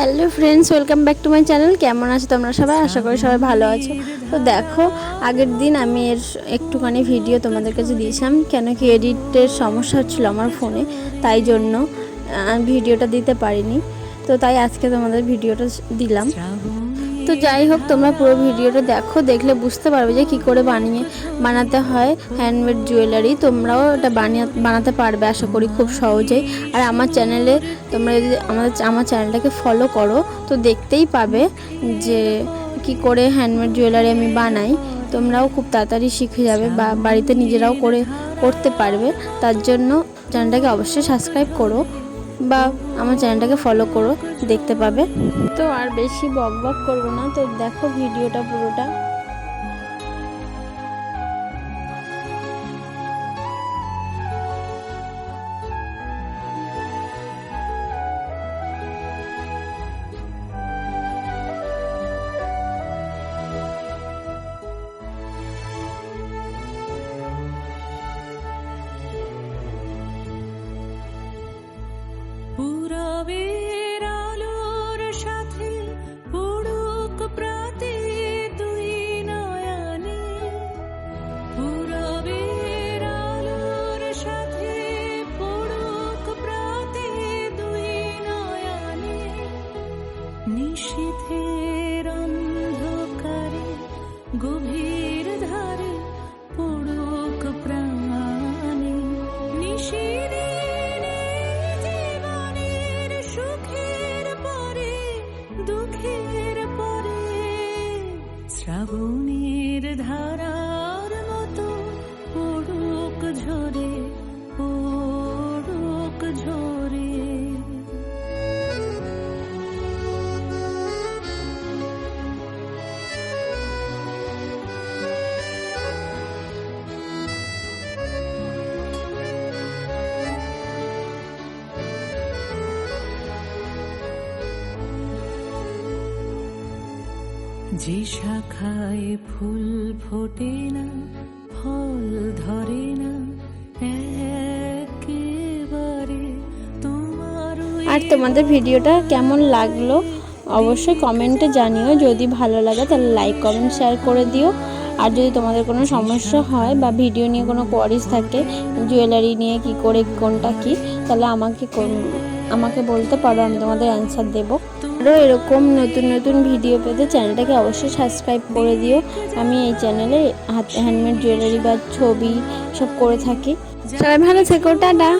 Hello friends welcome back to my channel. কেমন আছো তোমরা সবাই? আশা করি সবাই ভালো আছো। তো দেখো আগের দিন আমি এর একটুখানি ভিডিও তোমাদের কাছে দিয়েছিলাম কেন কি এডিটের সমস্যা হচ্ছিল আমার ফোনে তাই জন্য আহ, ভিডিওটা দিতে পারিনি। তো তাই আজকে তোমাদের ভিডিওটা দিলাম। তো যাই হোক তোমরা পুরো ভিডিওটা দেখো দেখলে বুঝতে পারবে যে কি করে বানিয়ে বানাতে হয় হ্যান্ডমেড জুয়েলারি তোমরাও এটা বানিয়ে বানাতে পারবে আশা করি খুব সহজেই। আর আমার চ্যানেলে তোমরা যদি আমাদের আমার চ্যানেলটাকে ফলো করো, তো দেখতেই পাবে যে কি করে হ্যান্ডমেড জুয়েলারি আমি বানাই। তোমরাও খুব তাড়াতাড়ি শিখে যাবে বা বাড়িতে নিজেরাও করে, করতে পারবে। তার জন্য চ্যানেলটাকে অবশ্যই সাবস্ক্রাইব করো বা আমার চ্যানেলটাকে ফলো করো, দেখতে পাবে। তো আর বেশি বক বক করব না। তো দেখো ভিডিওটা পুরোটা। নিশীথের অন্ধকারে গভীর ধারে পড়ুক প্রাণে। সুখের পরে দুঃখের পরে শ্রাবণের ধারার যে শাখায় ফুল ফোটে না ফল ধরে না একেবারে তোমার আর তোমাদের ভিডিওটা কেমন লাগল অবশ্যই কমেন্টে জানিও। যদি ভালো লাগে তাহলে লাইক কমেন্ট শেয়ার করে দিও। আর যদি তোমাদের কোনো সমস্যা হয় বা ভিডিও নিয়ে কোনো কোয়ারিজ থাকে জুয়েলারি নিয়ে কি করে কোনটা কি তাহলে আমাকে আমাকে বলতে পারো আমি তোমাদের অ্যান্সার দেবো। আরও এরকম নতুন নতুন ভিডিও পেতে চ্যানেলটাকে অবশ্যই সাবস্ক্রাইব করে দিও। আমি এই চ্যানেলে হাত হ্যান্ডমেড জুয়েলারি বা ছবি সব করে থাকি। সবাই ভালো থেকো, টাটা।